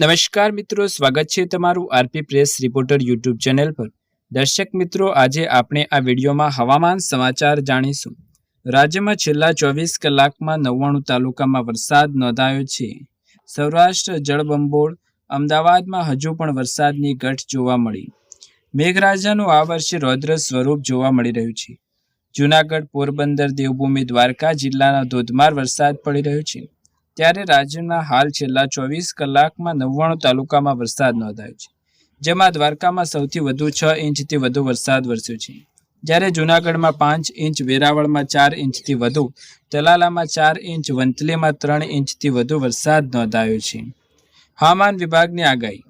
નમસ્કાર મિત્રો, સ્વાગત છે તમારું RP press reporter YouTube channel પર. દર્શક મિત્રો, આજે આપણે આ વિડીયોમાં હવામાન સમાચાર જાણીશું. રાજ્યમાં છેલ્લા ચોવીસ કલાકમાં નવ્વાણું તાલુકામાં વરસાદ નોંધાયો છે. સૌરાષ્ટ્ર, જળબંબોળ, અમદાવાદમાં હજુ પણ વરસાદની ઘટ જોવા મળી. મેઘરાજાનું આ વર્ષે રૌદ્ર સ્વરૂપ જોવા મળી રહ્યું છે. જૂનાગઢ પોરબંદર, દેવભૂમિ, દ્વારકા જિલ્લાના ધોધમાર વરસાદ પડી રહ્યો છે. ત્યારે રાજ્યના હાલ છેલ્લા ચોવીસ કલાકમાં નવ્વાણું તાલુકામાં વરસાદ નોંધાયો છે, જેમાં દ્વારકામાં સૌથી વધુ છ ઇંચથી વધુ વરસાદ વરસ્યો છે. જ્યારે જૂનાગઢમાં પાંચ ઇંચ, વેરાવળમાં ચાર ઇંચથી વધુ, તલાલામાં ચાર ઇંચ, વંથલીમાં ત્રણ ઇંચથી વધુ વરસાદ નોંધાયો છે. હવામાન વિભાગની આગાહી.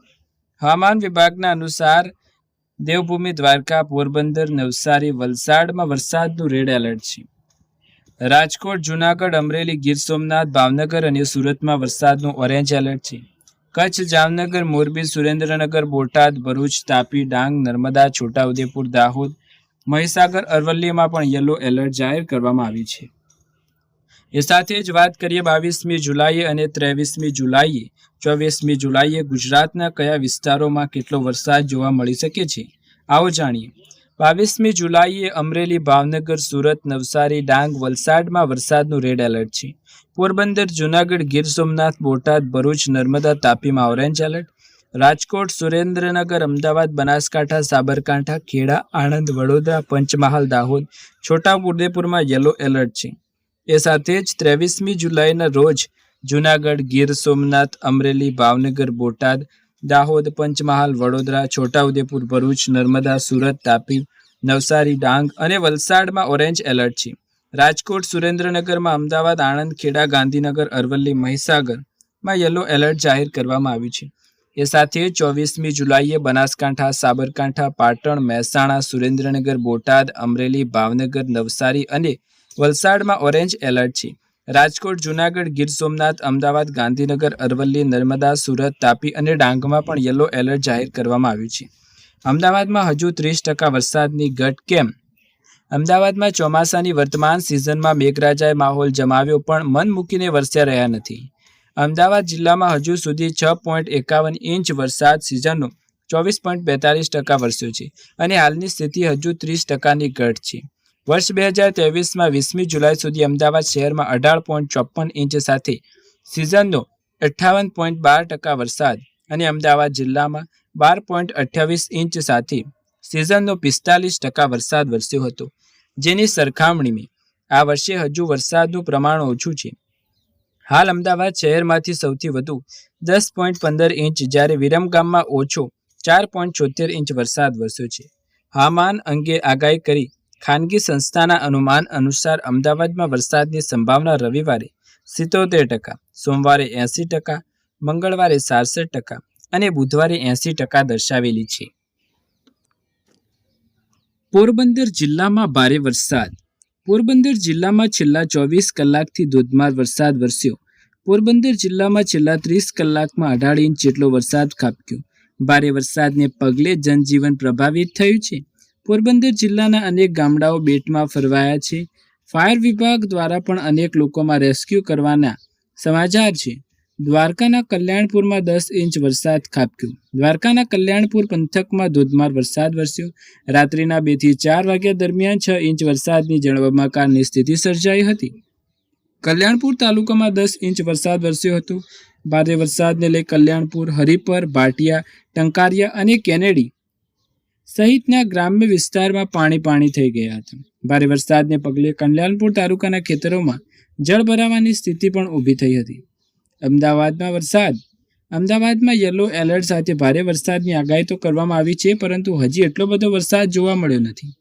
હવામાન વિભાગના અનુસાર દેવભૂમિ દ્વારકા, પોરબંદર, નવસારી, વલસાડમાં વરસાદનું રેડ એલર્ટ છે. રાજકોટ, જુનાગઢ, અમરેલી, ગીર સોમનાથ, ભાવનગર અને સુરતમાં વરસાદનું ઓરેન્જ એલર્ટ છે. કચ્છ, જામનગર, મોરબી, સુરેન્દ્રનગર, બોટાદ, ભરૂચ, તાપી, ડાંગ, નર્મદા, છોટાઉદેપુર, દાહોદ, મહીસાગર, અરવલ્લીમાં પણ યલો એલર્ટ જાહેર કરવામાં આવ્યું છે. એ સાથે જ વાત કરીએ બાવીસમી જુલાઈએ અને ત્રેવીસમી જુલાઈએ. ચોવીસમી જુલાઈએ ગુજરાતના કયા વિસ્તારોમાં કેટલો વરસાદ જોવા મળી શકે છે? આવો જાણીએ. બાવીસમી જુલાઈએ અમરેલી ભાવનગર, સુરત, નવસારી, ડાંગ, વલસાડમાં વરસાદનું રેડ એલર્ટ છે. પોરબંદર, જુનાગઢ, ગીર સોમનાથ, બોટાદ, ભરૂચ, નર્મદા, તાપીમાં ઓરેન્જ એલર્ટ. રાજકોટ, સુરેન્દ્રનગર, અમદાવાદ, બનાસકાંઠા, સાબરકાંઠા, ખેડા, આણંદ, વડોદરા, પંચમહાલ, દાહોદ, છોટાઉદેપુરમાં યલો એલર્ટ છે. એ સાથે જ ત્રેવીસમી જુલાઈના રોજ જુનાગઢ, ગીર સોમનાથ, અમરેલી, ભાવનગર, બોટાદ દાહોદ, પંચમહાલ, વડોદરા, છોટાઉદેપુર, ભરૂચ, નર્મદા, સુરત, તાપી, નવસારી, ડાંગ અને વલસાડમાં ઓરેન્જ એલર્ટ છે. રાજકોટ, સુરેન્દ્રનગરમાં અમદાવાદ આણંદ ખેડા ગાંધીનગર, અરવલ્લી, મહીસાગરમાં યલો એલર્ટ જાહેર કરવામાં આવ્યું છે. એ સાથે ચોવીસમી જુલાઈએ બનાસકાંઠા, સાબરકાંઠા, પાટણ, મહેસાણા, સુરેન્દ્રનગર, બોટાદ, અમરેલી, ભાવનગર, નવસારી અને વલસાડમાં ઓરેન્જ એલર્ટ છે. રાજકોટ, જુનાગઢ, ગીર સોમનાથ, અમદાવાદ, ગાંધીનગર, અરવલ્લી, નર્મદા, સુરત, તાપી અને ડાંગમાં પણ યલો એલર્ટ જાહેર કરવામાં આવ્યું છે. અમદાવાદમાં હજુ ત્રીસ ટકા વરસાદની ઘટ કેમ? અમદાવાદમાં ચોમાસાની વર્તમાન સિઝનમાં મેઘરાજાએ માહોલ જમાવ્યો પણ મન મૂકીને વરસ્યા રહ્યા નથી. અમદાવાદ જિલ્લામાં હજુ સુધી છ પોઈન્ટ એકાવન ઇંચ વરસાદ સિઝનનો ચોવીસ પોઈન્ટ બેતાલીસ ટકા વરસ્યો છે અને હાલની સ્થિતિ હજુ ત્રીસ ટકાની ઘટ છે. વર્ષ બે હજાર ત્રેવીસમાં વીસમી જુલાઈ સુધી અમદાવાદ શહેરમાં અઢાર પોઈન્ટ ચોપન ઇંચ સાથે સિઝનનો અઠ્ઠાવન પોઈન્ટ બાર ટકા વરસાદ અને અમદાવાદ જિલ્લામાં બાર પોઈન્ટ અઠ્યાવીસ ઇંચ સાથે સિઝનનો પિસ્તાલીસ ટકા વરસાદ વરસ્યો હતો, જેની સરખામણીમાં આ વર્ષે હજુ વરસાદનું પ્રમાણ ઓછું છે. હાલ અમદાવાદ શહેરમાંથી સૌથી વધુ દસ પોઈન્ટ પંદર ઇંચ, જ્યારે વિરમગામમાં ઓછો ચાર પોઈન્ટ છોતેર ઇંચ વરસાદ વરસ્યો છે. હવામાન અંગે આગાહી કરી ખાનગી સંસ્થાના અનુમાન અનુસાર અમદાવાદમાં વરસાદની સંભાવના રવિવારે સિત્તોતેર ટકા, સોમવારે એંસી ટકા, મંગળવારે સાડસઠ ટકા અને બુધવારે એંસી ટકા દર્શાવેલી છે. પોરબંદર જિલ્લામાં ભારે વરસાદ. પોરબંદર જિલ્લામાં છેલ્લા ચોવીસ કલાકથી ધોધમાર વરસાદ વરસ્યો. પોરબંદર જિલ્લામાં છેલ્લા ત્રીસ કલાકમાં અઢાર ઇંચ જેટલો વરસાદ ખાબક્યો. ભારે વરસાદને પગલે જનજીવન પ્રભાવિત થયું છે. પોરબંદર જિલ્લાના અનેક ગામડાઓ બેટમાં ફરવાયા છે. ફાયર વિભાગ દ્વારા પણ અનેક લોકોમાં રેસ્ક્યુ કરવાના સમાચાર છે. દ્વારકાના કલ્યાણપુરમાં દસ ઇંચ વરસાદ ખાબક્યો. દ્વારકાના કલ્યાણપુર પંથકમાં ધોધમાર વરસાદ વરસ્યો. રાત્રિના બેથી ચાર વાગ્યા દરમિયાન છ ઇંચ વરસાદની જળબંબાકારની સ્થિતિ સર્જાઈ હતી. કલ્યાણપુર તાલુકામાં દસ ઇંચ વરસાદ વરસ્યો હતો. ભારે વરસાદને લઈ કલ્યાણપુર, હરિપર, ભાટિયા, ટંકારિયા અને કેનેડી સહિતના ગ્રામ્ય વિસ્તારમાં પાણી પાણી થઈ ગયા હતા. ભારે વરસાદને પગલે કલ્યાણપુર તાલુકાના ખેતરોમાં જળ ભરાવાની સ્થિતિ પણ ઊભી થઈ હતી. અમદાવાદમાં વરસાદ, અમદાવાદમાં યલો એલર્ટ સાથે ભારે વરસાદની આગાહી તો કરવામાં આવી છે, પરંતુ હજી એટલો બધો વરસાદ જોવા મળ્યો નથી.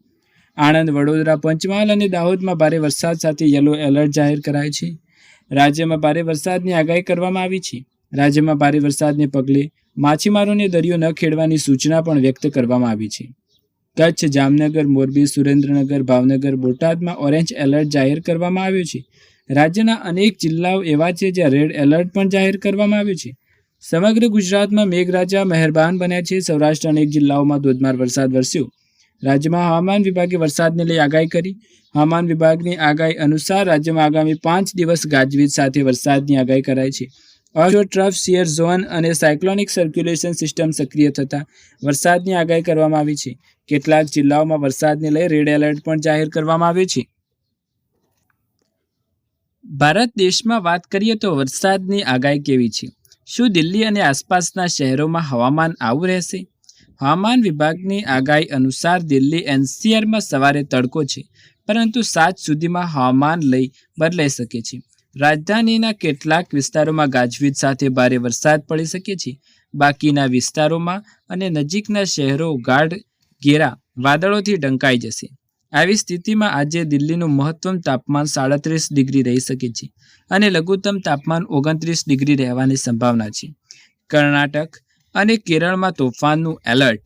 આણંદ, વડોદરા, પંચમહાલ અને દાહોદમાં ભારે વરસાદ સાથે યલો એલર્ટ જાહેર કરાય છે. રાજ્યમાં ભારે વરસાદની આગાહી કરવામાં આવી છે. રાજ્યમાં ભારે વરસાદને પગલે માછીમારોને દરિયો ન ખેડવાની સૂચના પણ વ્યક્ત કરવામાં આવી છે. કચ્છ, જામનગર, મોરબી, સુરેન્દ્રનગર, ભાવનગર, બોટાદમાં ઓરેન્જ એલર્ટ જાહેર કરવામાં આવ્યું છે. રાજ્યના અનેક જિલ્લાઓ એવા છે જ્યાં રેડ એલર્ટ પણ જાહેર કરવામાં આવ્યું છે. સમગ્ર ગુજરાતમાં મેઘરાજા મહેરબાન બન્યા છે. સૌરાષ્ટ્ર અનેક જિલ્લાઓમાં ધોધમાર વરસાદ વરસ્યો. રાજ્યમાં હવામાન વિભાગે વરસાદને લઈ આગાહી કરી. હવામાન વિભાગની આગાહી અનુસાર રાજ્યમાં આગામી પાંચ દિવસ ગાજવીજ સાથે વરસાદની આગાહી કરાઈ છે. ઓછો ટ્રફ શિયર ઝોન અને સાયક્લોનિક સર્ક્યુલેશન સિસ્ટમ સક્રિય થતાં વરસાદની આગાહી કરવામાં આવી છે. કેટલાક જિલ્લાઓમાં વરસાદને લઈ રેડ એલર્ટ પણ જાહેર કરવામાં આવ્યું છે. ભારત દેશમાં વાત કરીએ તો વરસાદની આગાહી કેવી છે? શું દિલ્હી અને આસપાસના શહેરોમાં હવામાન આવું રહેશે? હવામાન વિભાગની આગાહી અનુસાર દિલ્હી એનસીઆરમાં સવારે તડકો છે, પરંતુ સાત સુધીમાં હવામાન લઈ બદલાઈ શકે છે. રાજધાનીના કેટલાક વિસ્તારોમાં ગાજવીજ સાથે ભારે વરસાદ પડી શકે છે. બાકીના વિસ્તારોમાં અને નજીકના શહેરો ગાઢ, ઘેરા વાદળોથી ઢંકાઈ જશે. આવી સ્થિતિમાં આજે દિલ્હીનું મહત્તમ તાપમાન સાડત્રીસ ડિગ્રી રહી શકે છે અને લઘુત્તમ તાપમાન ઓગણત્રીસ ડિગ્રી રહેવાની સંભાવના છે. કર્ણાટક અને કેરળમાં તોફાનનું એલર્ટ.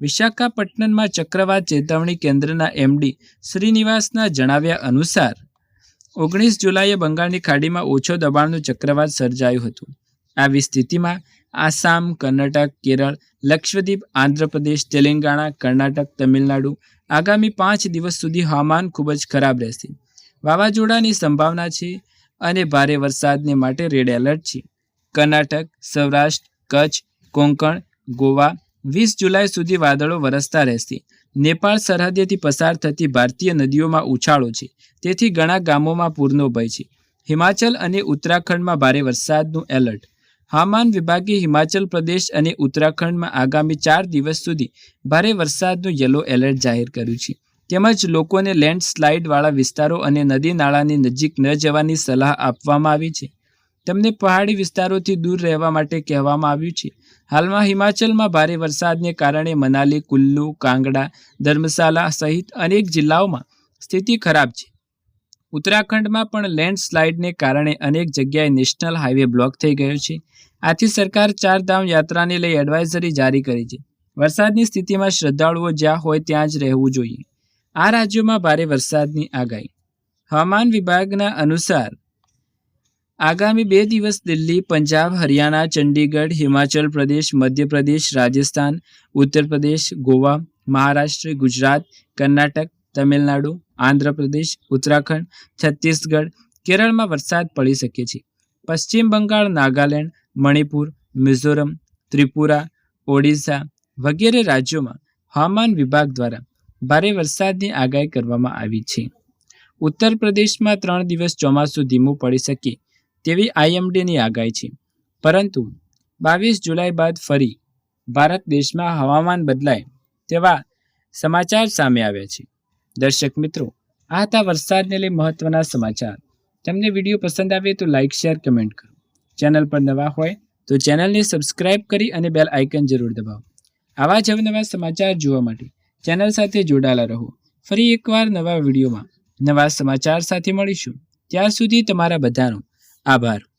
વિશાખાપટ્ટનમમાં ચક્રવાત ચેતવણી કેન્દ્રના એમડી શ્રીનિવાસના જણાવ્યા અનુસાર ઓગણીસ જુલાઈએ બંગાળની ખાડીમાં ઓછો દબાણનું ચક્રવાત સર્જાયું હતું. આવી સ્થિતિમાં આસામ, કર્ણાટક, કેરળ, લક્ષદ્વીપ, આંધ્રપ્રદેશ, તેલંગાણા, કર્ણાટક, તમિલનાડુ આગામી પાંચ દિવસ સુધી હવામાન ખૂબ જ ખરાબ રહેશે. વાવાઝોડાની સંભાવના છે અને ભારે વરસાદને માટે રેડ એલર્ટ છે. કર્ણાટક, સૌરાષ્ટ્ર, કચ્છ, કોંકણ, ગોવા વીસ જુલાઈ સુધી વાદળો વરસતા રહેશે. નેપાળ સરહદેથી પસાર થતી ભારતીય નદીઓમાં ઉછાળો છે. તેથી ઘણા ગામોમાં પૂરનો ભય છે. હિમાચલ અને ઉત્તરાખંડમાં ભારે વરસાદનું એલર્ટ. હવામાન વિભાગે હિમાચલ પ્રદેશ અને ઉત્તરાખંડમાં આગામી ચાર દિવસ સુધી ભારે વરસાદનું યલો એલર્ટ જાહેર કર્યું છે. તેમજ લોકોને લેન્ડસ્લાઇડવાળા વિસ્તારો અને નદી નાળાની નજીક ન જવાની સલાહ આપવામાં આવી છે. તેમને પહાડી વિસ્તારોથી દૂર રહેવા માટે કહેવામાં આવ્યું છે. હાલમાં હિમાચલમાં ભારે વરસાદને કારણે મનાલી, કુલ્લુ, કાંગડા, ધર્મશાલા સહિત અનેક જિલ્લાઓમાં સ્થિતિ ખરાબ છે. ઉત્તરાખંડમાં પણ લેન્ડસ્લાઇડને કારણે અનેક જગ્યાએ નેશનલ હાઈવે બ્લોક થઈ ગયો છે. આથી સરકાર ચારધામ યાત્રાને લઈ એડવાઇઝરી જારી કરી છે. વરસાદની સ્થિતિમાં શ્રદ્ધાળુઓ જ્યાં હોય ત્યાં જ રહેવું જોઈએ. આ રાજ્યોમાં ભારે વરસાદની આગાહી. હવામાન વિભાગના અનુસાર આગામી બે દિવસ દિલ્હી, પંજાબ, હરિયાણા, ચંડીગઢ, હિમાચલ પ્રદેશ, મધ્યપ્રદેશ, રાજસ્થાન ઉત્તર પ્રદેશ ગોવા, મહારાષ્ટ્ર, ગુજરાત, કર્ણાટક, તમિલનાડુ, આંધ્રપ્રદેશ, ઉત્તરાખંડ, છત્તીસગઢ, કેરળમાં વરસાદ પડી શકે છે. પશ્ચિમ બંગાળ, નાગાલેન્ડ, મણિપુર, મિઝોરમ, ત્રિપુરા, ઓડિશા વગેરે રાજ્યોમાં હવામાન વિભાગ દ્વારા ભારે વરસાદની આગાહી કરવામાં આવી છે. ઉત્તર પ્રદેશમાં ત્રણ દિવસ ચોમાસું ધીમું પડી શકે તેવી આઈએમડીની આગાહી છે. પરંતુ બાવીસ જુલાઈ બાદ ફરી ભારત દેશમાં હવામાન બદલાય તેવા સમાચાર સામે આવ્યા છે. દર્શક મિત્રો, આ હતા વરસાદને લઈ મહત્વના સમાચાર. તમને વીડિયો પસંદ આવે તો લાઇક શેર, કમેન્ટ કરો. ચેનલ પર નવા હોય તો ચેનલને સબસ્ક્રાઇબ કરી અને બેલ આઇકન જરૂર દબાવો. આવા જ નવા સમાચાર જોવા માટે ચેનલ સાથે જોડાયેલા રહો. ફરી એકવાર નવા વિડીયોમાં નવા સમાચાર સાથે મળીશું. ત્યાર સુધી તમારા બધાનો આભાર.